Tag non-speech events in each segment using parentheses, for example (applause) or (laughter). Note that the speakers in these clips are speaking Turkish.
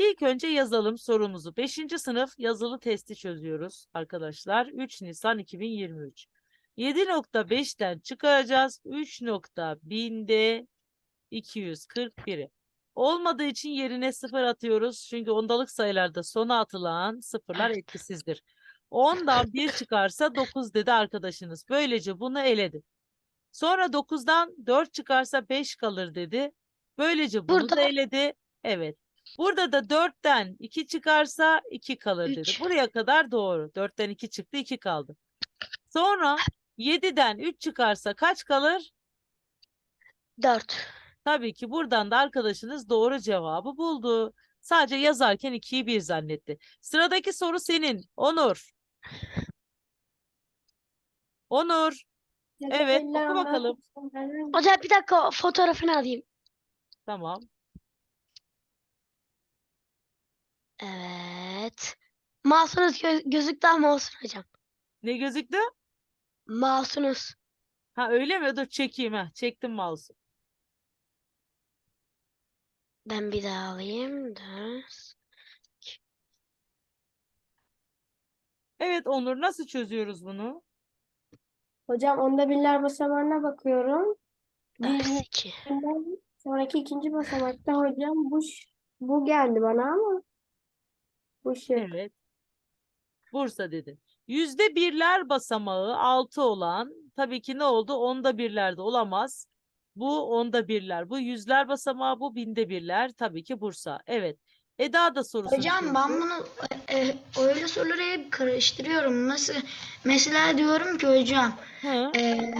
İlk önce yazalım sorumuzu. 5. sınıf yazılı testi çözüyoruz arkadaşlar. 3 Nisan 2023. 7.5'ten çıkaracağız. 3.1000'de 241'i. Olmadığı için yerine sıfır atıyoruz. Çünkü ondalık sayılarda sona atılan sıfırlar etkisizdir. 10'dan 1 çıkarsa 9 dedi arkadaşınız. Böylece bunu eledi. Sonra 9'dan 4 çıkarsa 5 kalır dedi. Böylece bunu da Burada- eledi. Evet. Burada da 4'ten 2 çıkarsa 2 kalır dedi. Üç. Buraya kadar doğru. 4'ten 2 çıktı 2 kaldı. Sonra 7'den 3 çıkarsa kaç kalır? 4. Tabii ki buradan da arkadaşınız doğru cevabı buldu. Sadece yazarken 2'yi 1 zannetti. Sıradaki soru senin. Onur. Onur. Evet, oku bakalım. Hocam bir dakika fotoğrafını alayım. Tamam. Evet. Mouse'unuz gö gözüktü ama olsun hocam. Ne gözüktü? Mouse'unuz. Ha öyle mi? Dur çekeyim ha. Çektim mouse'u. Ben bir daha alayım. Dört. Evet Onur nasıl çözüyoruz bunu? Hocam onda birler basamağına bakıyorum. Ders Bir- iki. Birinden sonraki ikinci basamakta hocam bu bu geldi bana ama bu şık. Evet. Bursa dedi. Yüzde birler basamağı 6 olan tabii ki ne oldu? Onda birlerde olamaz. Bu onda birler. Bu yüzler basamağı bu binde birler. Tabii ki Bursa. Evet. Eda da sorusunu Hocam ben bunu e, öyle soruları hep karıştırıyorum. Nasıl? Mesela diyorum ki hocam Hı, e,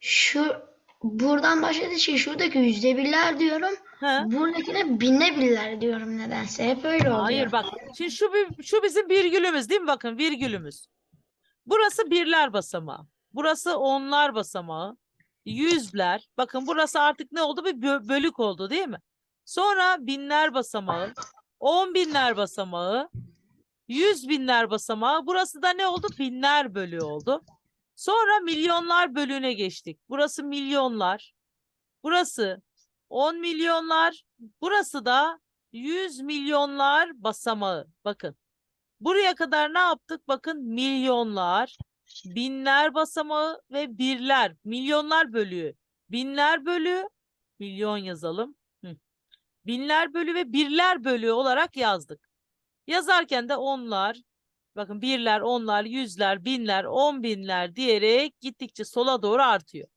şu buradan başladığı için şuradaki yüzde birler diyorum. hı. Buradakine binde birler diyorum nedense. Hep öyle oluyor. Hayır bak. Şimdi şu bir- şu bizim virgülümüz değil mi? Bakın virgülümüz. Burası birler basamağı. Burası onlar basamağı. Yüzler. Bakın burası artık ne oldu? Bir bö- bölük oldu değil mi? Sonra binler basamağı. On binler basamağı. Yüz binler basamağı. Burası da ne oldu? Binler bölüğü oldu. Sonra milyonlar bölüğüne geçtik. Burası milyonlar. Burası on milyonlar. Burası da 100 milyonlar basamağı. Bakın. Buraya kadar ne yaptık? Bakın milyonlar, binler basamağı ve birler. Milyonlar bölüğü. Binler bölüğü, milyon yazalım. Binler bölüğü ve birler bölüğü olarak yazdık. Yazarken de onlar, bakın birler, onlar, yüzler, binler, on binler diyerek gittikçe sola doğru artıyor.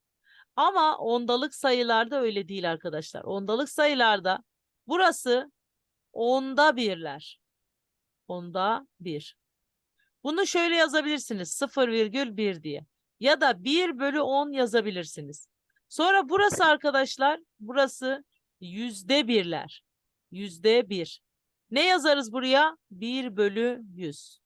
Ama ondalık sayılarda öyle değil arkadaşlar. Ondalık sayılarda burası onda birler. Onda bir. Bunu şöyle yazabilirsiniz. 0,1 diye. Ya da 1 bölü 10 yazabilirsiniz. Sonra burası arkadaşlar, burası yüzde birler. Yüzde bir. Ne yazarız buraya? 1 bölü 100.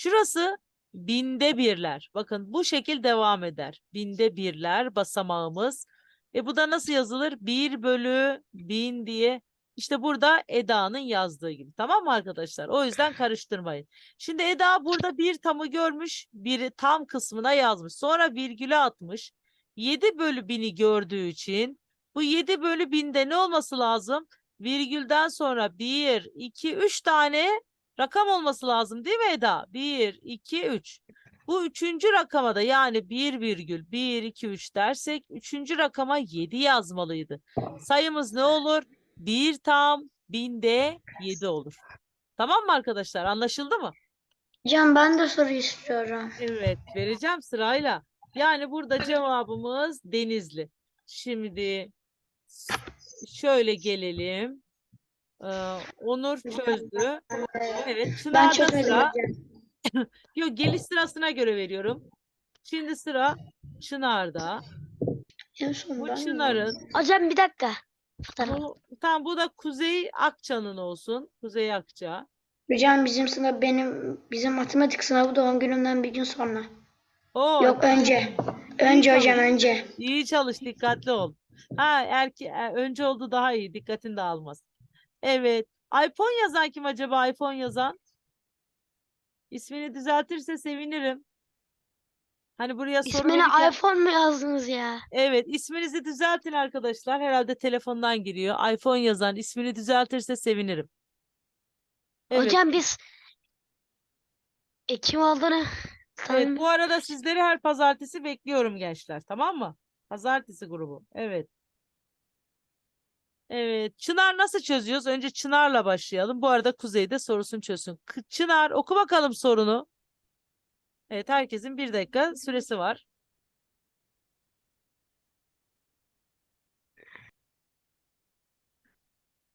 Şurası binde birler. Bakın bu şekil devam eder. Binde birler basamağımız. E bu da nasıl yazılır? 1 bölü 1000 diye. İşte burada Eda'nın yazdığı gibi. Tamam mı arkadaşlar? O yüzden karıştırmayın. Şimdi Eda burada bir tamı görmüş. Biri tam kısmına yazmış. Sonra virgüle atmış. 7 bölü 1000'i gördüğü için bu 7 bölü 1000'de ne olması lazım? Virgülden sonra 1, 2, 3 tane rakam olması lazım değil mi Eda? 1, 2, 3. Bu üçüncü rakama da yani 1 virgül 1, 2, 3 dersek üçüncü rakama 7 yazmalıydı. Sayımız ne olur? 1 tam binde 7 olur. Tamam mı arkadaşlar? Anlaşıldı mı? Hocam ben de soru istiyorum. Evet, vereceğim sırayla. Yani burada cevabımız Denizli. Şimdi şöyle gelelim. Ee, Onur çözdü. Evet, Ben Çınar'da çözemedim sıra. hocam. (laughs) Yok, geliş sırasına göre veriyorum. Şimdi sıra Çınar'da. Bu ben? Çınar'ın Hocam bir dakika. Fotoğraf. bu tam bu da Kuzey Akça'nın olsun. Kuzey Akça. Hocam bizim sınav benim bizim matematik sınavı doğum günümden bir gün sonra. Oo, Yok önce. Önce hocam çalış. önce. İyi çalış, dikkatli ol. Ha, erke e, önce oldu daha iyi, dikkatini de almaz. Evet. iPhone yazan kim acaba? iPhone yazan. İsmini düzeltirse sevinirim. Hani buraya soru İsmini verirken- iPhone mu yazdınız ya? Evet, isminizi düzeltin arkadaşlar. Herhalde telefondan giriyor. iPhone yazan ismini düzeltirse sevinirim. Evet. Hocam biz e, kim olduğunu Evet, bu arada sizleri her pazartesi bekliyorum gençler, tamam mı? Pazartesi grubu. Evet. Evet, Çınar nasıl çözüyoruz? Önce Çınar'la başlayalım. Bu arada Kuzey de sorusunu çözsün. Çınar oku bakalım sorunu. Evet, herkesin bir dakika süresi var.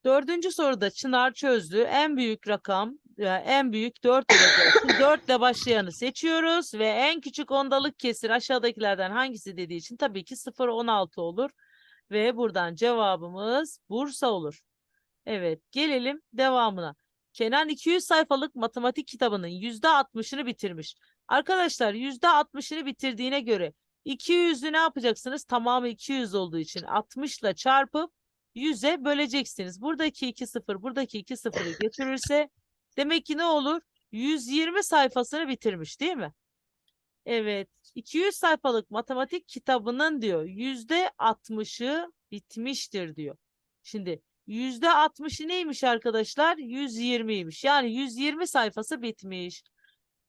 Dördüncü soruda Çınar çözdü. En büyük rakam, yani en büyük 4 olacak. 4 ile başlayanı seçiyoruz ve en küçük ondalık kesir aşağıdakilerden hangisi dediği için tabii ki 0-16 olur. Ve buradan cevabımız Bursa olur. Evet, gelelim devamına. Kenan 200 sayfalık matematik kitabının %60'ını bitirmiş. Arkadaşlar %60'ını bitirdiğine göre 200'ü ne yapacaksınız? Tamamı 200 olduğu için 60 ile çarpıp 100'e böleceksiniz. Buradaki 2 sıfır, buradaki 2 sıfırı götürürse demek ki ne olur? 120 sayfasını bitirmiş değil mi? Evet. 200 sayfalık matematik kitabının diyor yüzde 60'ı bitmiştir diyor. Şimdi yüzde 60'ı neymiş arkadaşlar? 120'ymiş. Yani 120 sayfası bitmiş.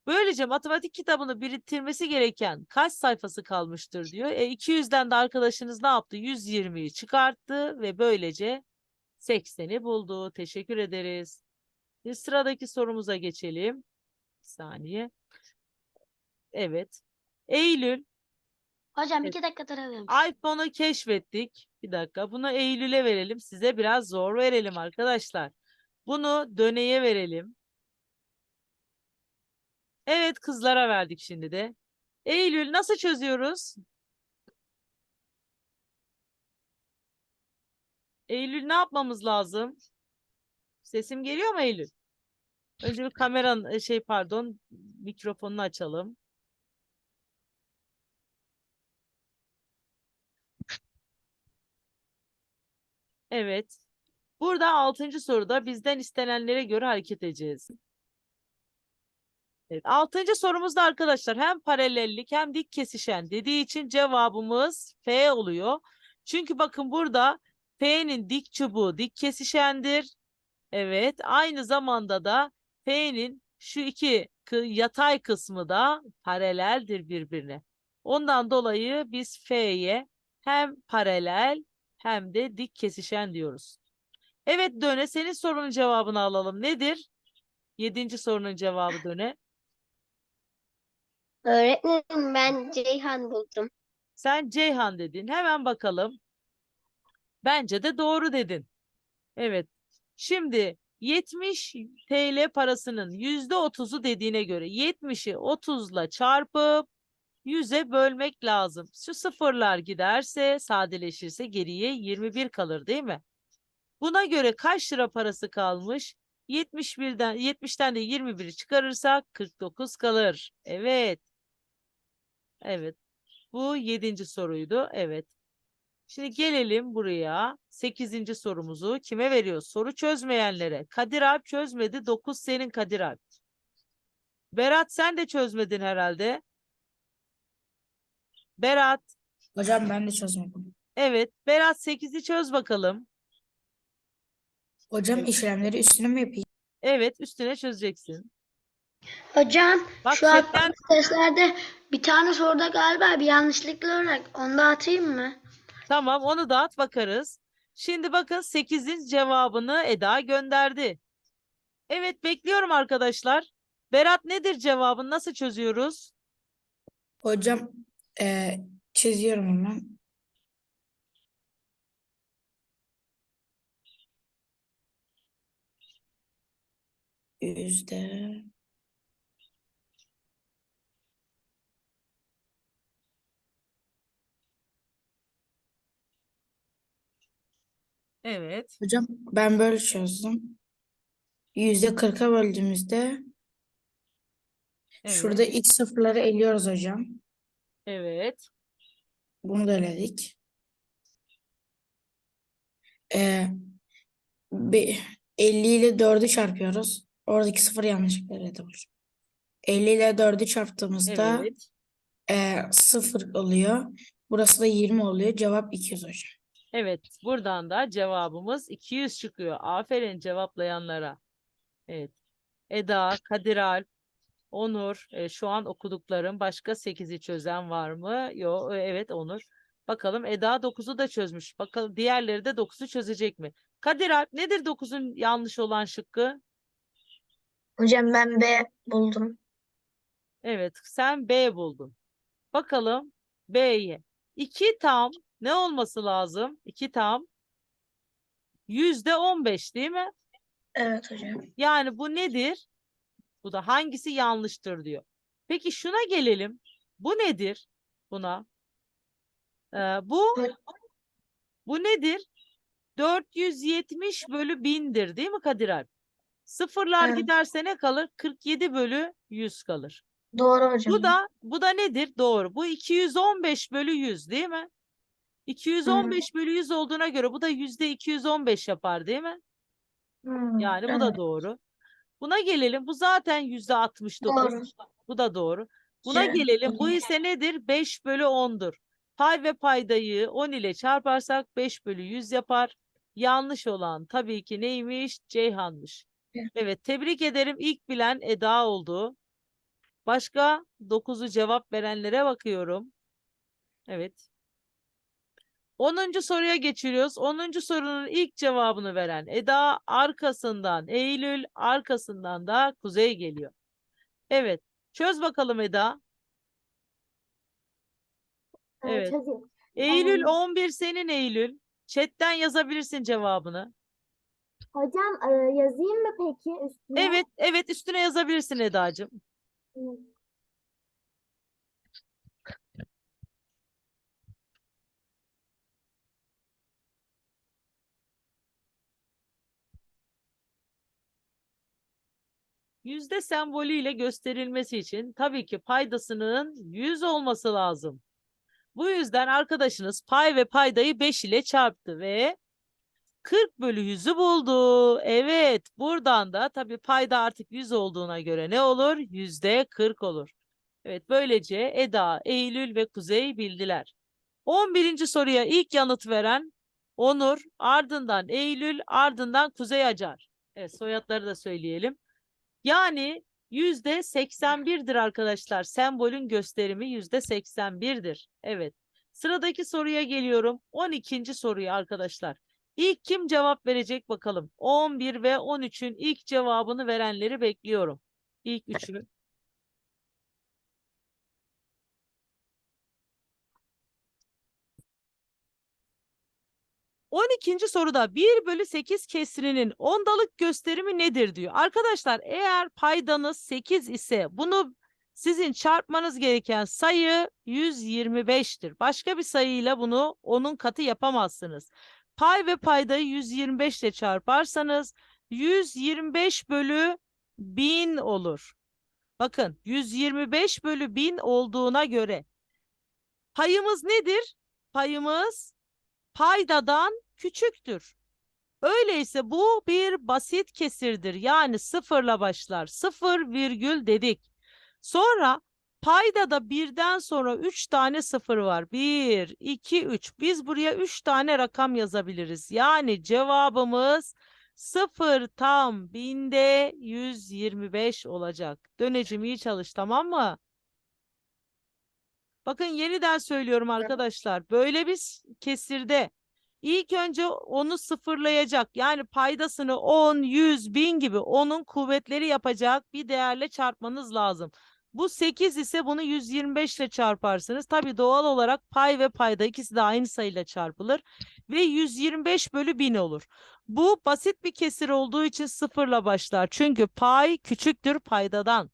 Böylece matematik kitabını bitirmesi gereken kaç sayfası kalmıştır diyor. E 200'den de arkadaşınız ne yaptı? 120'yi çıkarttı ve böylece 80'i buldu. Teşekkür ederiz. Bir sıradaki sorumuza geçelim. Bir saniye. Evet. Eylül Hocam Evet. iki dakika duralım. iPhone'u keşfettik. Bir dakika. Bunu Eylül'e verelim. Size biraz zor verelim arkadaşlar. Bunu Döne'ye verelim. Evet kızlara verdik şimdi de. Eylül nasıl çözüyoruz? Eylül ne yapmamız lazım? Sesim geliyor mu Eylül? Önce bir kameranın şey pardon mikrofonunu açalım. Evet. Burada altıncı soruda bizden istenenlere göre hareket edeceğiz. Evet, altıncı sorumuzda arkadaşlar hem paralellik hem dik kesişen dediği için cevabımız F oluyor. Çünkü bakın burada F'nin dik çubuğu dik kesişendir. Evet, aynı zamanda da F'nin şu iki yatay kısmı da paraleldir birbirine. Ondan dolayı biz F'ye hem paralel hem de dik kesişen diyoruz. Evet Döne senin sorunun cevabını alalım. Nedir? Yedinci sorunun cevabı Döne. Öğretmenim ben Ceyhan buldum. Sen Ceyhan dedin. Hemen bakalım. Bence de doğru dedin. Evet. Şimdi 70 TL parasının %30'u dediğine göre 70'i 30'la çarpıp 100'e bölmek lazım. Şu sıfırlar giderse sadeleşirse geriye 21 kalır değil mi? Buna göre kaç lira parası kalmış? 71'den 70'ten de 21'i çıkarırsak 49 kalır. Evet. Evet. Bu yedinci soruydu. Evet. Şimdi gelelim buraya. Sekizinci sorumuzu kime veriyoruz? Soru çözmeyenlere. Kadir Alp çözmedi. 9 senin Kadir Alp. Berat sen de çözmedin herhalde. Berat. Hocam ben de çözmedim. Evet. Berat 8'i çöz bakalım. Hocam işlemleri üstüne mi yapayım? Evet. Üstüne çözeceksin. Hocam Bak şu an chatten testlerde bir tane soruda galiba bir yanlışlık olarak onu da atayım mı? Tamam onu dağıt bakarız. Şimdi bakın 8'in cevabını Eda gönderdi. Evet bekliyorum arkadaşlar. Berat nedir cevabın? Nasıl çözüyoruz? Hocam eee, çiziyorum hemen. Yüzde Evet. Hocam ben böyle çözdüm. Yüzde kırka böldüğümüzde Evet. şurada ilk sıfırları eliyoruz hocam. Evet. Bunu da eledik. Eee bir 50 ile 4'ü çarpıyoruz. Oradaki sıfır yanlışlıkla eledim hocam. 50 ile 4'ü çarptığımızda Evet. Ee, 0 oluyor. Burası da 20 oluyor. Cevap 200 hocam. Evet, buradan da cevabımız 200 çıkıyor. Aferin cevaplayanlara. Evet. Eda, Kadir Alp, Onur, e, şu an okuduklarım. Başka 8'i çözen var mı? Yok, evet Onur. Bakalım Eda 9'u da çözmüş. Bakalım diğerleri de 9'u çözecek mi? Kadir Alp nedir 9'un yanlış olan şıkkı? Hocam ben B buldum. Evet, sen B buldun. Bakalım B'ye. 2 tam ne olması lazım? 2 tam yüzde 15 değil mi? Evet hocam. Yani bu nedir? Bu da hangisi yanlıştır diyor. Peki şuna gelelim. Bu nedir? Buna. Ee, bu bu nedir? 470 bölü 1000'dir değil mi Kadir Alp? Sıfırlar Evet. giderse ne kalır? 47 bölü 100 kalır. Doğru hocam. Bu da bu da nedir? Doğru. Bu 215 bölü 100 değil mi? 215 bölü 100 olduğuna göre bu da yüzde 215 yapar değil mi? Hmm, Yani bu da evet. doğru. Buna gelelim. Bu zaten yüzde 69. Doğru. Bu da doğru. Buna Şey, gelelim. Bu ise nedir? 5 bölü 10'dur. Pay ve paydayı 10 ile çarparsak 5 bölü 100 yapar. Yanlış olan tabii ki neymiş? Ceyhan'mış. Evet. Evet, tebrik ederim. İlk bilen Eda oldu. Başka 9'u cevap verenlere bakıyorum. Evet. 10. soruya geçiyoruz. 10. sorunun ilk cevabını veren Eda, arkasından Eylül, arkasından da Kuzey geliyor. Evet. Çöz bakalım Eda. Ee, Evet. Eylül Em, 11 senin Eylül. Chat'ten yazabilirsin cevabını. Hocam e, yazayım mı peki üstüne? Evet, evet üstüne yazabilirsin Edacığım. Hı. Yüzde sembolüyle gösterilmesi için tabii ki paydasının 100 olması lazım. Bu yüzden arkadaşınız pay ve paydayı 5 ile çarptı ve 40 bölü 100'ü buldu. Evet, buradan da tabii payda artık 100 olduğuna göre ne olur? Yüzde 40 olur. Evet, böylece Eda, Eylül ve Kuzey bildiler. 11. soruya ilk yanıt veren Onur, ardından Eylül, ardından Kuzey Acar. Evet, soyadları da söyleyelim. Yani yüzde 81'dir arkadaşlar. Sembolün gösterimi yüzde 81'dir. Evet. Sıradaki soruya geliyorum. 12. soruya arkadaşlar. İlk kim cevap verecek bakalım. 11 ve 13'ün ilk cevabını verenleri bekliyorum. İlk üçü. On ikinci soruda 1 bölü 8 kesrinin ondalık gösterimi nedir diyor. Arkadaşlar eğer paydanız 8 ise bunu sizin çarpmanız gereken sayı 125'tir. Başka bir sayıyla bunu onun katı yapamazsınız. Pay ve paydayı 125 ile çarparsanız 125 bölü 1000 olur. Bakın 125 bölü 1000 olduğuna göre payımız nedir? Payımız paydadan küçüktür. Öyleyse bu bir basit kesirdir. Yani sıfırla başlar. Sıfır virgül dedik. Sonra paydada birden sonra üç tane sıfır var. Bir, iki, üç. Biz buraya üç tane rakam yazabiliriz. Yani cevabımız sıfır tam binde 125 olacak. Dönecim iyi çalış tamam mı? Bakın yeniden söylüyorum arkadaşlar. Böyle bir kesirde ilk önce onu sıfırlayacak. Yani paydasını 10, 100, 1000 gibi onun kuvvetleri yapacak bir değerle çarpmanız lazım. Bu 8 ise bunu 125 ile çarparsınız. Tabii doğal olarak pay ve payda ikisi de aynı sayıyla çarpılır. Ve 125 bölü 1000 olur. Bu basit bir kesir olduğu için sıfırla başlar. Çünkü pay küçüktür paydadan.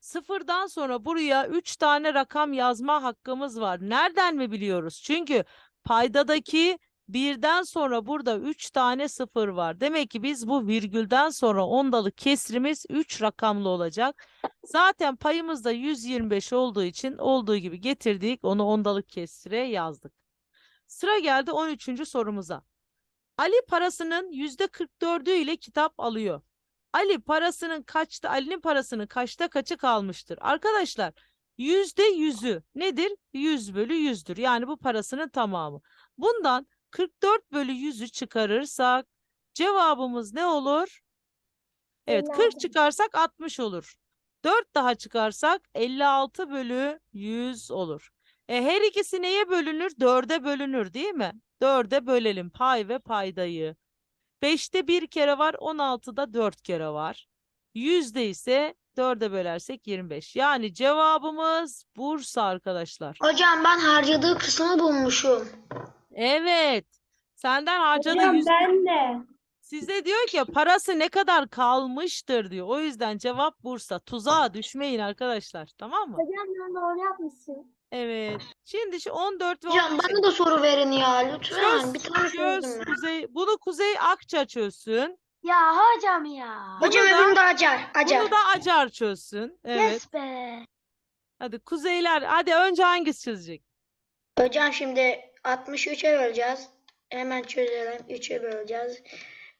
Sıfırdan sonra buraya 3 tane rakam yazma hakkımız var. Nereden mi biliyoruz? Çünkü paydadaki birden sonra burada 3 tane sıfır var. Demek ki biz bu virgülden sonra ondalık kesrimiz 3 rakamlı olacak. Zaten payımız da 125 olduğu için olduğu gibi getirdik. Onu ondalık kesire yazdık. Sıra geldi 13. sorumuza. Ali parasının %44'ü ile kitap alıyor. Ali parasının kaçta Ali'nin parasının kaçta kaçı kalmıştır? Arkadaşlar Yüzde yüzü nedir? 100 bölü 100'dür. Yani bu parasının tamamı. Bundan 44 bölü 100'ü çıkarırsak cevabımız ne olur? Evet 40 56. çıkarsak 60 olur. 4 daha çıkarsak 56 bölü 100 olur. E, her ikisi neye bölünür? 4'e bölünür değil mi? 4'e bölelim pay ve paydayı. 5'te bir kere var, 16'da 4 kere var. Yüzde ise 4'e bölersek 25. Yani cevabımız Bursa arkadaşlar. Hocam ben harcadığı kısmı bulmuşum. Evet. Senden harcadığı Hocam yüz... ben de. Size diyor ki parası ne kadar kalmıştır diyor. O yüzden cevap Bursa. Tuzağa düşmeyin arkadaşlar. Tamam mı? Hocam ben doğru yapmışsın. Evet. Şimdi şu 14 ve Hocam 15'i bana da soru verin ya lütfen. çöz, Bir tane çöz. Kuzey. Bunu Kuzey Akça çözsün. Ya hocam ya. Hocam Bunu da- öbürünü de acar. Acar. Bunu da Acar çözsün. Evet. Yes be. Hadi Kuzeyler. Hadi önce hangisi çözecek? Hocam şimdi 63'e böleceğiz. Hemen çözelim. 3'e böleceğiz.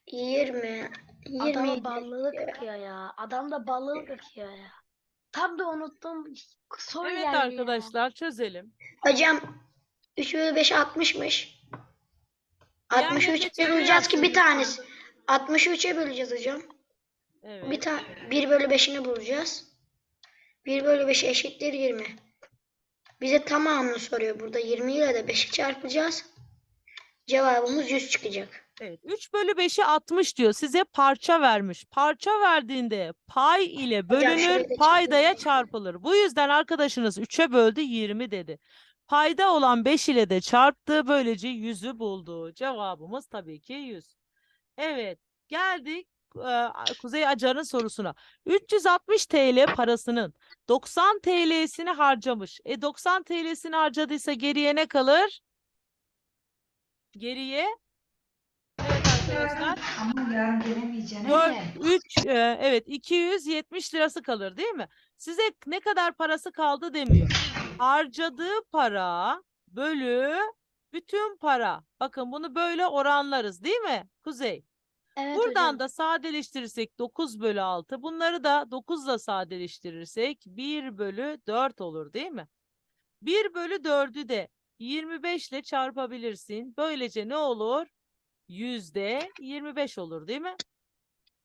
20. 20. Adama ballılık akıyor ya. Adam da ballılık akıyor ya. Tam da unuttum. Soru Evet geldi ya. arkadaşlar çözelim. Hocam 3 bölü 5 60'mış. Diğerlerini 63'e böleceğiz ki bir çeviriyorsunuz. tanesi. 63'e böleceğiz hocam. Evet. Bir tane 1 bölü 5'ini bulacağız. 1 bölü 5 eşittir 20. Bize tamamını soruyor burada. 20 ile de 5'i çarpacağız. Cevabımız 100 çıkacak. Evet. 3 bölü 5'i 60 diyor. Size parça vermiş. Parça verdiğinde pay ile bölünür, paydaya çarpılır. Bu yüzden arkadaşınız 3'e böldü 20 dedi. Payda olan 5 ile de çarptı. Böylece 100'ü buldu. Cevabımız tabii ki 100. Evet. Geldik e, Kuzey Acar'ın sorusuna. 360 TL parasının 90 TL'sini harcamış. E 90 TL'sini harcadıysa geriye ne kalır? Geriye Evet arkadaşlar. Ama yarın gelemeyeceğim. 4, 3, e, evet 270 lirası kalır değil mi? Size ne kadar parası kaldı demiyor. Harcadığı para bölü bütün para. Bakın bunu böyle oranlarız değil mi Kuzey? Evet Buradan hocam. da sadeleştirirsek 9 bölü 6. Bunları da 9 ile sadeleştirirsek 1 bölü 4 olur değil mi? 1 bölü 4'ü de 25 ile çarpabilirsin. Böylece ne olur? Yüzde 25 olur değil mi?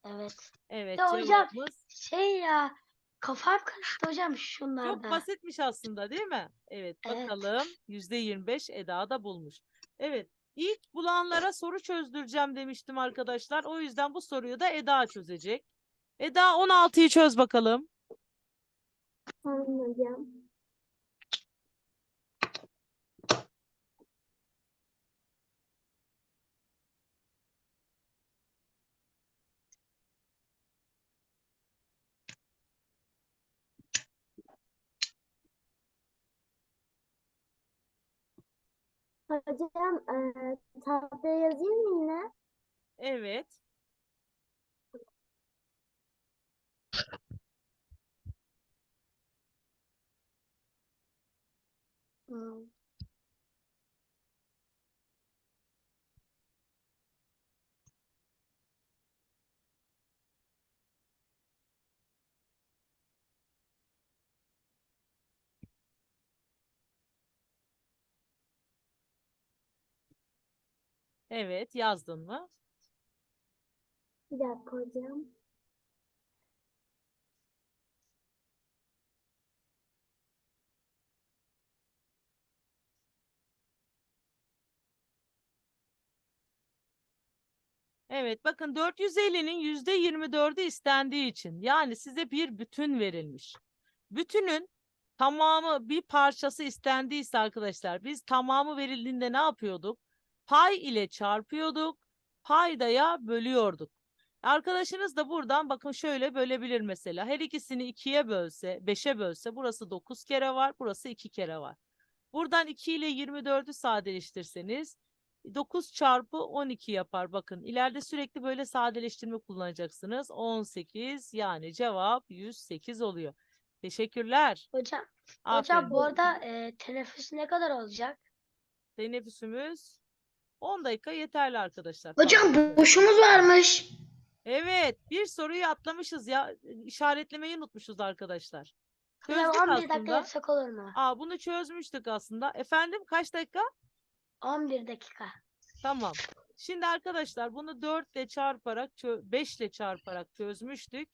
Evet. Evet Ya hocam, cevabımız Şey ya kafam karıştı hocam çok şunlarda. basitmiş aslında değil mi? Evet bakalım yüzde 25 Eda da bulmuş. Evet ilk bulanlara soru çözdüreceğim demiştim arkadaşlar. O yüzden bu soruyu da Eda çözecek. Eda 16'yı çöz bakalım. Tamam hocam. Hocam eee tahtaya yazayım mı yine? Evet. Hmm. Evet yazdın mı? Bir dakika hocam. Evet bakın 450'nin %24'ü istendiği için yani size bir bütün verilmiş. Bütünün tamamı bir parçası istendiyse arkadaşlar biz tamamı verildiğinde ne yapıyorduk? Pay ile çarpıyorduk, paydaya bölüyorduk. Arkadaşınız da buradan bakın şöyle bölebilir mesela. Her ikisini ikiye bölse, 5'e bölse burası 9 kere var, burası 2 kere var. Buradan 2 ile 24'ü sadeleştirseniz 9 çarpı 12 yapar. Bakın ileride sürekli böyle sadeleştirme kullanacaksınız. 18 yani cevap 108 oluyor. Teşekkürler. Hocam, Aferin. hocam bu arada e, teneffüs ne kadar olacak? Teneffüsümüz 10 dakika yeterli arkadaşlar. Hocam Tamam. boşumuz varmış. Evet bir soruyu atlamışız ya. İşaretlemeyi unutmuşuz arkadaşlar. Çözdük 11 dakika yapsak olur mu? Aa, bunu çözmüştük aslında. Efendim kaç dakika? 11 dakika. Tamam. Şimdi arkadaşlar bunu 4 ile çarparak 5 ile çarparak çözmüştük.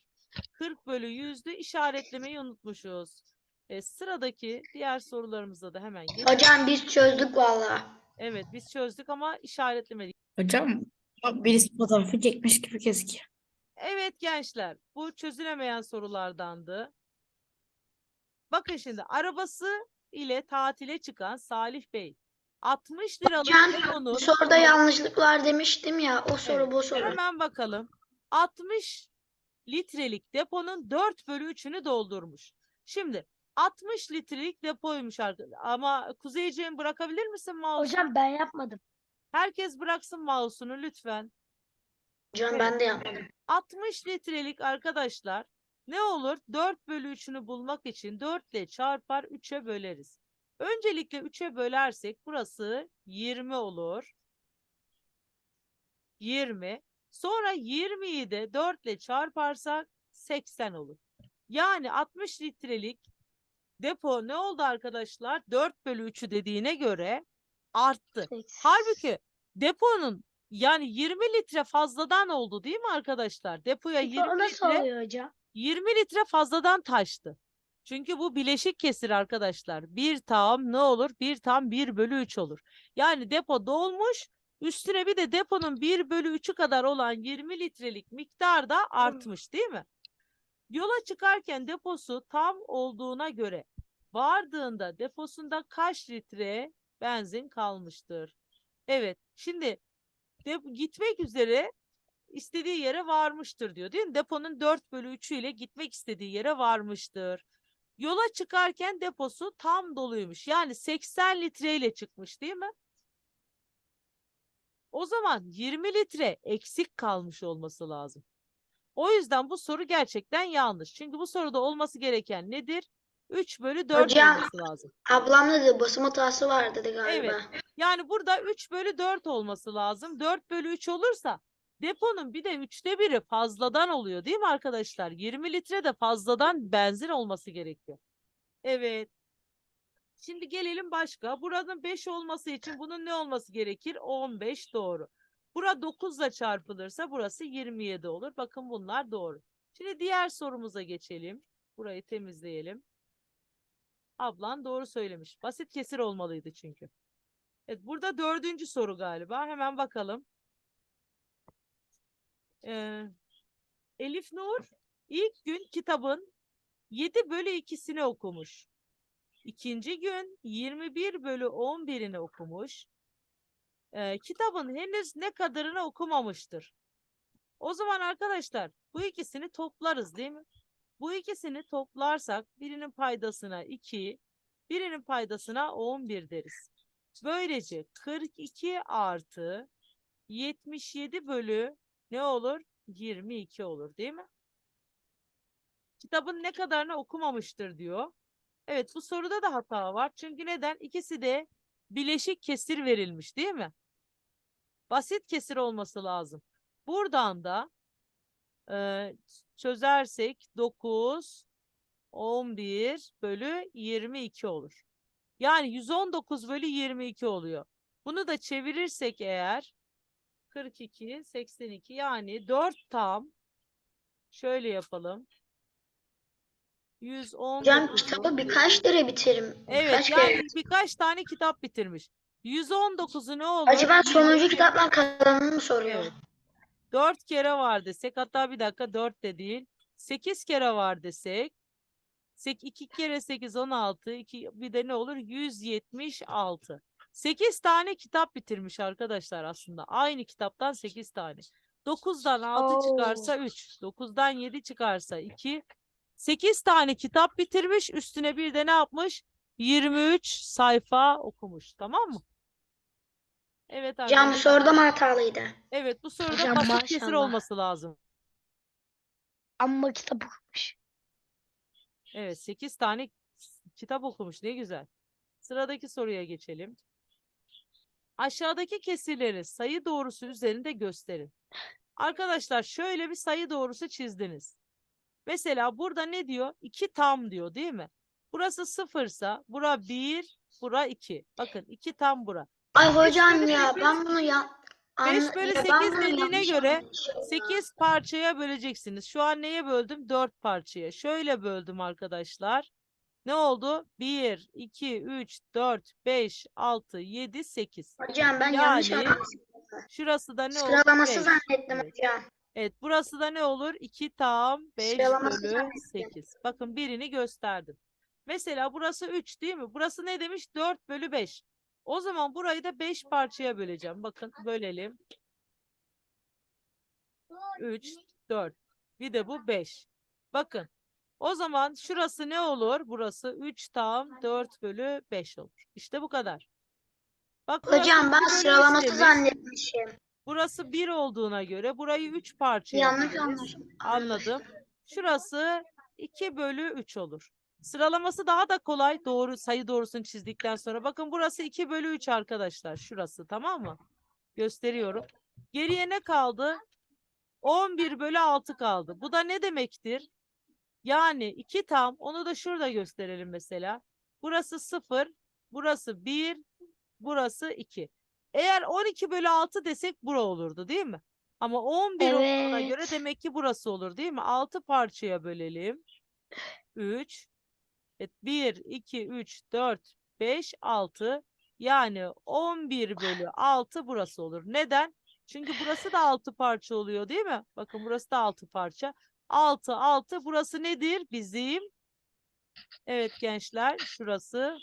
40 bölü 100'lü işaretlemeyi unutmuşuz. E, sıradaki diğer sorularımıza da hemen geçelim. Hocam biz çözdük valla. Evet biz çözdük ama işaretlemedik. Hocam birisi fotoğrafı çekmiş gibi gözüküyor. Evet gençler bu çözülemeyen sorulardandı. Bakın şimdi arabası ile tatile çıkan Salih Bey 60 liralık Hocam bu soruda yanlışlık var demiştim ya. O soru Evet, bu soru. Hemen bakalım. 60 litrelik deponun 4 bölü 3'ünü doldurmuş. Şimdi 60 litrelik depoymuş arkadaşlar. Ama Kuzeyciğim bırakabilir misin mouse'u? Hocam ben yapmadım. Herkes bıraksın mouse'unu lütfen. Hocam ben de yapmadım. 60 litrelik arkadaşlar ne olur? 4 bölü 3'ünü bulmak için 4 ile çarpar 3'e böleriz. Öncelikle 3'e bölersek burası 20 olur. 20. Sonra 20'yi de 4 ile çarparsak 80 olur. Yani 60 litrelik depo ne oldu arkadaşlar? 4 bölü 3'ü dediğine göre arttı. Halbuki deponun yani 20 litre fazladan oldu değil mi arkadaşlar? Depoya Peki 20 o nasıl litre oluyor hocam? 20 litre fazladan taştı. Çünkü bu bileşik kesir arkadaşlar. Bir tam ne olur? Bir tam 1 bölü 3 olur. Yani depo dolmuş. Üstüne bir de deponun 1 bölü 3'ü kadar olan 20 litrelik miktar da artmış değil mi? Yola çıkarken deposu tam olduğuna göre vardığında deposunda kaç litre benzin kalmıştır? Evet. Şimdi de, gitmek üzere istediği yere varmıştır diyor değil mi? Deponun 4 bölü 3'ü ile gitmek istediği yere varmıştır. Yola çıkarken deposu tam doluymuş. Yani 80 litreyle çıkmış değil mi? O zaman 20 litre eksik kalmış olması lazım. O yüzden bu soru gerçekten yanlış. Çünkü bu soruda olması gereken nedir? 3 bölü 4 Hocam, olması lazım. Ablam dedi basım hatası var dedi galiba. Yani burada 3 bölü 4 olması lazım. 4 bölü 3 olursa deponun bir de 3'te biri fazladan oluyor değil mi arkadaşlar? 20 litre de fazladan benzin olması gerekiyor. Evet. Şimdi gelelim başka. Buranın 5 olması için bunun ne olması gerekir? 15 doğru. Bura 9 ile çarpılırsa burası 27 olur. Bakın bunlar doğru. Şimdi diğer sorumuza geçelim. Burayı temizleyelim. Ablan doğru söylemiş. Basit kesir olmalıydı çünkü. Evet, burada dördüncü soru galiba. Hemen bakalım. Ee, Elif Nur ilk gün kitabın 7 bölü 2'sini okumuş. İkinci gün 21 bölü 11'ini okumuş. Ee, kitabın henüz ne kadarını okumamıştır. O zaman arkadaşlar bu ikisini toplarız değil mi? Bu ikisini toplarsak birinin paydasına 2, birinin paydasına 11 deriz. Böylece 42 artı 77 bölü ne olur? 22 olur değil mi? Kitabın ne kadarını okumamıştır diyor. Evet bu soruda da hata var. Çünkü neden? İkisi de bileşik kesir verilmiş değil mi? Basit kesir olması lazım. Buradan da e, çözersek 9, 11 bölü 22 olur. Yani 119 bölü 22 oluyor. Bunu da çevirirsek eğer 42, 82 yani 4 tam şöyle yapalım. 119. Hocam kitabı birkaç kere bitirim. Evet Birkaç yani kere. birkaç tane kitap bitirmiş. 119'u ne olur? Acaba sonuncu 22 kitaplar kazanını mı soruyor? Evet. 4 kere var desek hatta bir dakika 4 de değil. 8 kere var desek 2 kere 8 16 2 bir de ne olur 176. 8 tane kitap bitirmiş arkadaşlar aslında. Aynı kitaptan 8 tane. 9'dan 6 çıkarsa 3, 9'dan 7 çıkarsa 2. 8 tane kitap bitirmiş, üstüne bir de ne yapmış? 23 sayfa okumuş. Tamam mı? Evet Hocam bu arkadaşlar. soruda mı hatalıydı? Evet bu soruda Hocam basit kesir olması lazım. Amma kitap okumuş. Evet 8 tane kitap okumuş ne güzel. Sıradaki soruya geçelim. Aşağıdaki kesirleri sayı doğrusu üzerinde gösterin. Arkadaşlar şöyle bir sayı doğrusu çizdiniz. Mesela burada ne diyor? 2 tam diyor değil mi? Burası sıfırsa bura 1, bura 2. Bakın 2 tam bura. Ay hocam ya ben bunu ya Beş anla- bölü ya ben sekiz bunu dediğine yanlış göre anlamışım ya. 8 parçaya böleceksiniz. Şu an neye böldüm? 4 parçaya. Şöyle böldüm arkadaşlar. Ne oldu? 1, 2, 3, 4, 5, 6, 7, 8. Hocam ben yanlış Yani anlamışım. Şurası da ne olur? Sıralaması zannettim Evet. hocam. Evet burası da ne olur? 2 tam 5 Sıralaması bölü zannettim. 8. Bakın birini gösterdim. Mesela burası 3 değil mi? Burası ne demiş? 4 bölü 5. O zaman burayı da 5 parçaya böleceğim. Bakın bölelim. 3, 4. Bir de bu 5. Bakın. O zaman şurası ne olur? Burası 3 tam 4 bölü 5 olur. İşte bu kadar. Bak Hocam ben 2 bölü üç sıralaması zannetmişim. Burası 1 olduğuna göre burayı 3 parçaya Yanlış anlamışım. Anladım. Şurası 2 bölü 3 olur. Sıralaması daha da kolay. Doğru sayı doğrusunu çizdikten sonra. Bakın burası 2 bölü 3 arkadaşlar. Şurası tamam mı? Gösteriyorum. Geriye ne kaldı? 11 bölü 6 kaldı. Bu da ne demektir? Yani 2 tam. Onu da şurada gösterelim mesela. Burası 0. Burası 1. Burası 2. Eğer 12 bölü 6 desek bura olurdu değil mi? Ama 11 olduğuna göre Evet. demek ki burası olur değil mi? 6 parçaya bölelim. 3. Evet, 1, 2, 3, 4, 5, 6. Yani 11 bölü 6 burası olur. Neden? Çünkü burası da 6 parça oluyor değil mi? Bakın burası da 6 parça. 6, 6 burası nedir? Bizim. Evet gençler şurası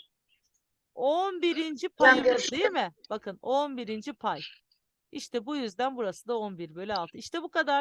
11. payımız değil mi? Bakın 11. pay. İşte bu yüzden burası da 11 bölü 6. İşte bu kadar.